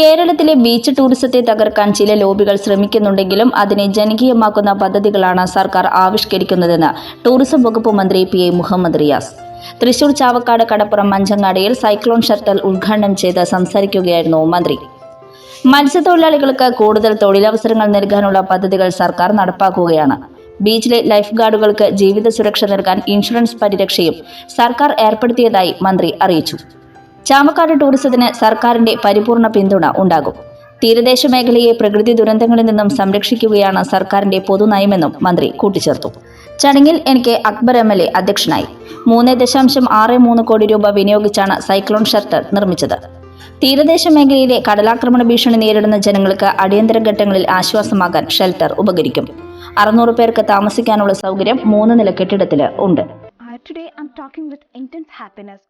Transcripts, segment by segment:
കേരളത്തിലെ ബീച്ച് ടൂറിസത്തെ തകർക്കാൻ ചില ലോബികൾ ശ്രമിക്കുന്നുണ്ടെങ്കിലും അതിനെ ജനകീയമാക്കുന്ന പദ്ധതികളാണ് സർക്കാർ ആവിഷ്കരിക്കുന്നതെന്ന് ടൂറിസം വകുപ്പ് മന്ത്രി പി എ മുഹമ്മദ് റിയാസ്. തൃശൂർ ചാവക്കാട് കടപ്പുറം മഞ്ചങ്ങാടയിൽ സൈക്ലോൺ ഷട്ടൽ ഉദ്ഘാടനം ചെയ്ത് സംസാരിക്കുകയായിരുന്നു മന്ത്രി. മത്സ്യത്തൊഴിലാളികൾക്ക് കൂടുതൽ തൊഴിലവസരങ്ങൾ നൽകാനുള്ള പദ്ധതികൾ സർക്കാർ നടപ്പാക്കുകയാണ്. ബീച്ചിലെ ലൈഫ് ഗാർഡുകൾക്ക് ജീവിത സുരക്ഷ നൽകാൻ ഇൻഷുറൻസ് പരിരക്ഷയും സർക്കാർ ഏർപ്പെടുത്തിയതായി മന്ത്രി അറിയിച്ചു. ചാമക്കാട് ടൂറിസത്തിന് സർക്കാരിന്റെ പരിപൂർണ പിന്തുണ ഉണ്ടാകും. തീരദേശ മേഖലയെ പ്രകൃതി ദുരന്തങ്ങളിൽ നിന്നും സംരക്ഷിക്കുകയാണ് സർക്കാരിന്റെ പൊതുനയമെന്നും മന്ത്രി കൂട്ടിച്ചേർത്തു. ചടങ്ങിൽ എനിക്ക് അക്ബർ എം എൽ എ അധ്യക്ഷനായി. മൂന്ന് ദശാംശം ആറ് മൂന്ന് കോടി രൂപ വിനിയോഗിച്ചാണ് സൈക്ലോൺ ഷെൽട്ടർ നിർമ്മിച്ചത്. തീരദേശ മേഖലയിലെ കടലാക്രമണ ഭീഷണി നേരിടുന്ന ജനങ്ങൾക്ക് അടിയന്തര ഘട്ടങ്ങളിൽ ആശ്വാസമാകാൻ ഷെൽട്ടർ ഉപകരിക്കും. അറുന്നൂറ് പേർക്ക് താമസിക്കാനുള്ള സൗകര്യം മൂന്ന് നില കെട്ടിടത്തിൽ ഉണ്ട്. Today, I'm talking with intense happiness.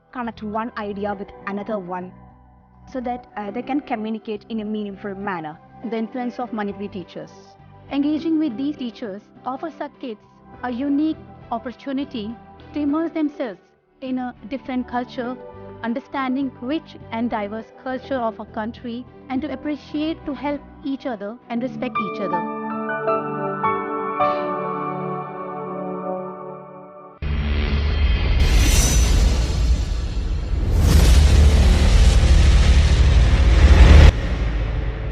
connect one idea with another one so that uh, they can communicate in a meaningful manner. the influence of Manipuri teachers. Engaging with these teachers offers our kids a unique opportunity to immerse themselves in a different culture, understanding rich and diverse culture of our country, and to appreciate to help each other and respect each other.